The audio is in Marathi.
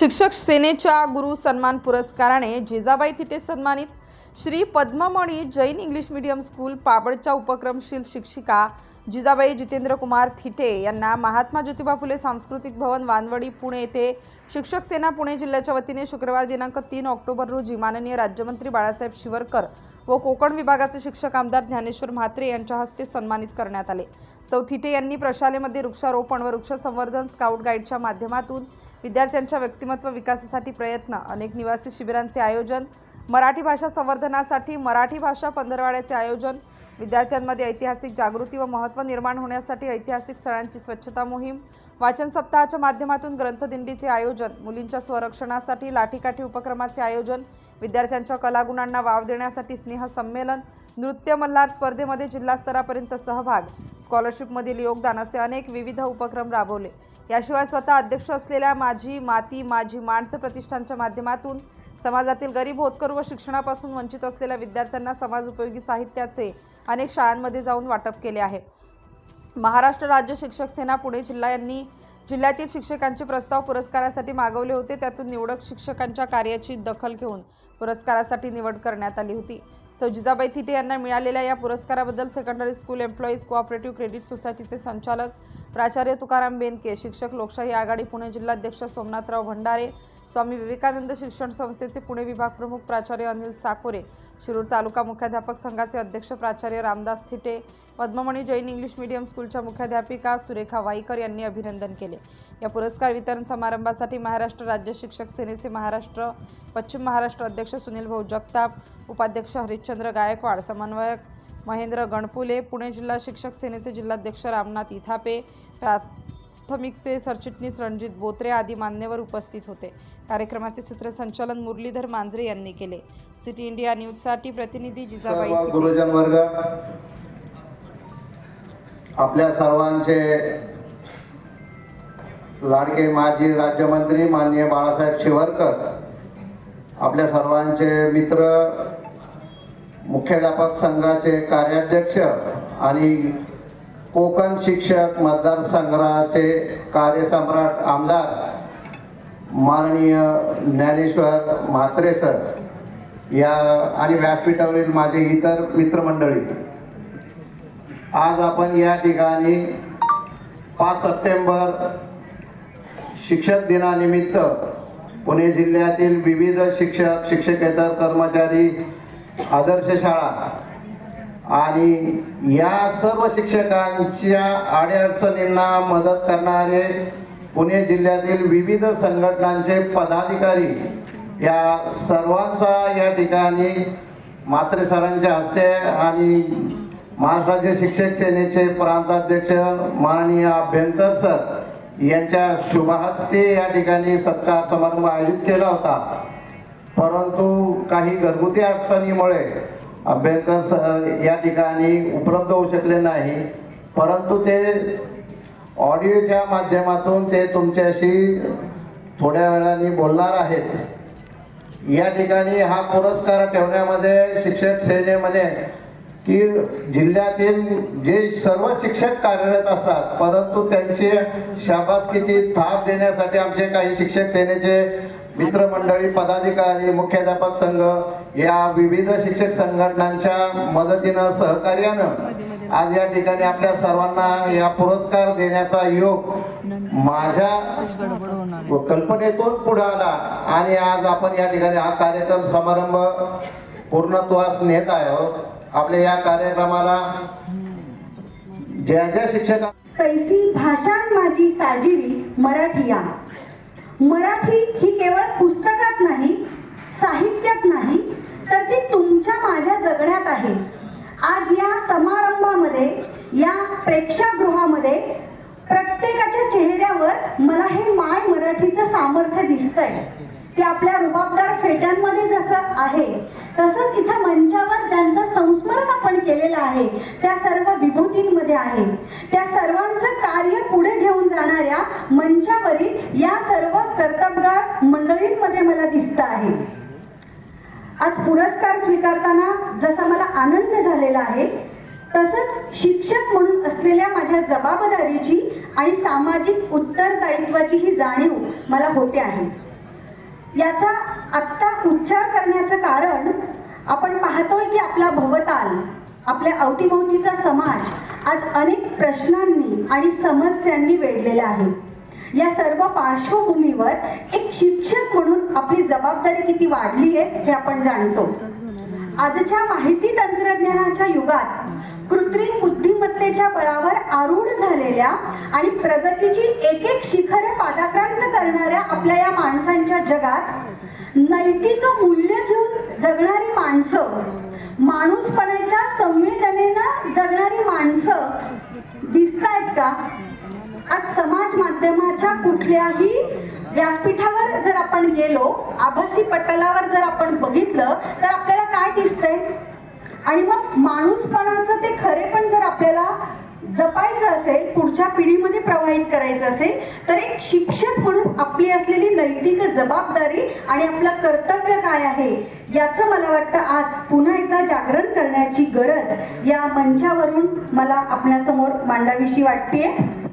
शिक्षक सेनेच्या गुरु सन्मान पुरस्काराने जिजाबाई थिटे सन्मानित Shri Padmamani Jain English medium school पाबळच्या उपक्रमशील शिक्षिका जिजाबाई जितेंद्र कुमार थिटे यांना महात्मा ज्योतिबा फुले सांस्कृतिक भवन वानवडी पुणे येथे शिक्षक सेना पुणे जिल्ह्याच्या वतीने शुक्रवार दिनांक तीन ऑक्टोबर रोजी माननीय राज्यमंत्री बाळासाहेब शिवरकर व कोकण विभागाचे शिक्षक आमदार ज्ञानेश्वर म्हात्रे यांच्या हस्ते सन्मानित करण्यात आले. सौ थिटे यांनी प्रशालेमध्ये वृक्षारोपण व वृक्ष संवर्धन स्काउट गाईडच्या माध्यमातून विद्यार्थ्यांच्या व्यक्तिमत्व विकासासाठी प्रयत्न. अनेक निवासी शिबिरांचे आयोजन मराठी भाषा संवर्धनासाठी मराठी भाषा पंधरवाड्याचे आयोजन विद्यार्थ्यांमध्ये ऐतिहासिक जागृती व महत्त्व निर्माण होण्यासाठी ऐतिहासिक स्थळांची स्वच्छता मोहीम वाचन सप्ताहाच्या माध्यमातून ग्रंथदिंडीचे आयोजन मुलींच्या स्वरक्षणासाठी लाठीकाठी उपक्रमाचे आयोजन विद्यार्थ्यांच्या कलागुणांना वाव देण्यासाठी स्नेह संमेलन नृत्य मल्हार स्पर्धेमध्ये जिल्हास्तरापर्यंत सहभाग. स्कॉलरशिपमधील योगदान असे अनेक विविध उपक्रम राबवले. याशिवाय स्वतः अध्यक्ष असलेल्या माझी माती माझी माणसं प्रतिष्ठानच्या माध्यमातून समाजातील गरीब होतकरू व शिक्षणापासून वंचित असलेल्या विद्यार्थ्यांना समाज उपयोगी साहित्याचे अनेक शाळांमध्ये जाऊन वाटप केले आहे. महाराष्ट्र राज्य शिक्षक सेना पुणे जिल्हा यांनी जिल्ह्यातील शिक्षकांचे प्रस्ताव पुरस्कारासाठी मागवले होते. त्यातून निवडक शिक्षकांच्या कार्याची दखल घेऊन पुरस्कारासाठी निवड करण्यात आली होती. सौ. जिजाबाई थिटे यांना मिळालेल्या या पुरस्काराबद्दल secondary school employees cooperative credit सोसायटीचे संचालक प्राचार्य तुकाराम बेनके शिक्षक लोकशाही आघाडी पुणे जिल्हाध्यक्ष सोमनाथराव भंडारे स्वामी विवेकानंद शिक्षण संस्थेचे पुणे विभाग प्रमुख प्राचार्य अनिल साकोरे शिरूर तालुका मुख्याध्यापक संघाचे अध्यक्ष प्राचार्य रामदास थिटे पद्ममणी जैन इंग्लिश मीडियम स्कूलच्या मुख्याध्यापिका सुरेखा वाईकर यांनी अभिनंदन केले. या पुरस्कार वितरण समारंभासाठी महाराष्ट्र राज्य शिक्षक सेनेचे महाराष्ट्र पश्चिम महाराष्ट्र अध्यक्ष सुनील भाऊ जगताप उपाध्यक्ष हरिश्चंद्र गायकवाड समन्वयक महेंद्र गणपुले पुणे जिल्हा शिक्षक सेनेचे जिल्हाध्यक्ष रामनाथ इथापे प्राथमिकचे सरचिटणीस रणजित बोत्रे आदी मान्यवर उपस्थित होते कार्यक्रमाचे सूत्रसंचालन मुरलीधर मांजरे यांनी केले सिटी इंडिया न्यूजसाठी प्रतिनिधी जिजाबाई. गुरुजन वर्ग आपल्या सर्वांचे लाडके माजी राज्यमंत्री माननीय बाळासाहेब शिवरकर आपल्या सर्वांचे मित्र मुख्याध्यापक संघाचे कार्याध्यक्ष आणि कोकण शिक्षक मतदारसंघाचे कार्यसम्राट आमदार माननीय ज्ञानेश्वर म्हात्रे सर या आणि व्यासपीठावरील माझे इतर मित्रमंडळी. आज आपण या ठिकाणी पाच सप्टेंबर शिक्षक दिनानिमित्त पुणे जिल्ह्यातील विविध शिक्षक शिक्षकेतर कर्मचारी आदर्श शाळा. आणि या सर्व शिक्षकांच्या अडीअडचणींना मदत करणारे पुणे जिल्ह्यातील विविध संघटनांचे पदाधिकारी या सर्वांचा या ठिकाणी मात्रे सरांच्या हस्ते आणि महाराष्ट्र राज्य शिक्षक सेनेचे प्रांताध्यक्ष माननीय अभ्यंकर सर यांच्या शुभहस्ते या ठिकाणी सत्कार समारंभ आयोजित केला होता. परंतु काही घरगुती अडचणीमुळे अभ्यंकर सर या ठिकाणी उपलब्ध होऊ शकले नाही. परंतु ते ऑडिओच्या माध्यमातून ते तुमच्याशी थोड्या वेळाने बोलणार आहेत. या ठिकाणी हा पुरस्कार ठेवण्यामध्ये शिक्षक सेनेमध्ये की जिल्ह्यातील जे सर्व शिक्षक कार्यरत असतात परंतु त्यांची शाबासकीची थाप देण्यासाठी आमचे काही शिक्षक सेनेचे मित्रमंडळी पदाधिकारी मुख्याध्यापक संघ या विविध शिक्षक संघटनांच्या मदतीनं सहकार्यानं आज या ठिकाणी आपल्या सर्वांना या पुरस्कार देण्याचा योग माझ्या कल्पनेतून पुढे आला. आणि आज आपण या ठिकाणी हा कार्यक्रम समारंभ पूर्णत्वास नेत आहोत. आपल्या या कार्यक्रमाला ज्या ज्या शिक्षक कैसी भाषां माझी साजिरी मराठी या मराठी ही केवळ पुस्तकात नाही साहित्यात नाही तर ती तुमच्या माझ्या जगण्यात आहे. आज या समारंभामध्ये या प्रेक्षागृहामध्ये प्रत्येकाच्या चेहऱ्यावर मला हे माय मराठीचं सामर्थ्य दिसतंय. ते आपल्या रुबाबदार फेट्यांमध्ये जसं आहे तसंच इथं मंच केलेलं आहे. त्या सर्व विभूतींमध्ये आहे. त्या सर्वांचं कार्य पुढे घेऊन जाणाऱ्या मंचावरील या सर्व कर्तबगार मंडळींमध्ये मला दिसत आहे. आज पुरस्कार स्वीकारताना जसा मला आनंद झालेला आहे तसंच शिक्षक म्हणून असलेल्या माझ्या जबाबदारीची आणि सामाजिक उत्तरदायित्वाची ही जाणीव मला होते आहे. याचा आत्ता उच्चार करण्याचं कारण आपण पाहतोय की आपला भवताल आपल्या अवतीभोवतीचा समाज आज अनेक प्रश्नांनी आणि समस्यांनी वेढलेला आहे. या सर्व पार्श्वभूमीवर एक शिक्षक म्हणून आपली जबाबदारी किती वाढली आहे हे आपण जाणतो. आजच्या माहिती तंत्रज्ञानाच्या युगात कृत्रिम बुद्धिमत्तेच्या बळावर आरूढ झालेल्या आणि प्रगतीची एक एक शिखर पादाक्रांत करणाऱ्या आपल्या या माणसांच्या जगात नैतिक मूल्य घेऊन जगणारी माणसं माणूसपणाच्या संवेदनेनं जगणारी माणसं दिसत आहेत का? आज समाज माध्यमाच्या कुठल्याही व्यासपीठावर जर आपण गेलो आभासी पटलावर जर आपण बघितलं तर आपल्याला काय दिसतंय? आणि मग माणूसपणाचं ते खरे पण जर आपल्याला जपायचं असेल पुढच्या पिढीमध्ये प्रवाहित करायचं असेल तर एक शिक्षक म्हणून आपली असलेली नैतिक जबाबदारी आणि आपलं कर्तव्य काय आहे याचं मला वाटतं आज पुन्हा एकदा जागरण करण्याची गरज या मंचावरून मला आपल्यासमोर मांडावीशी वाटते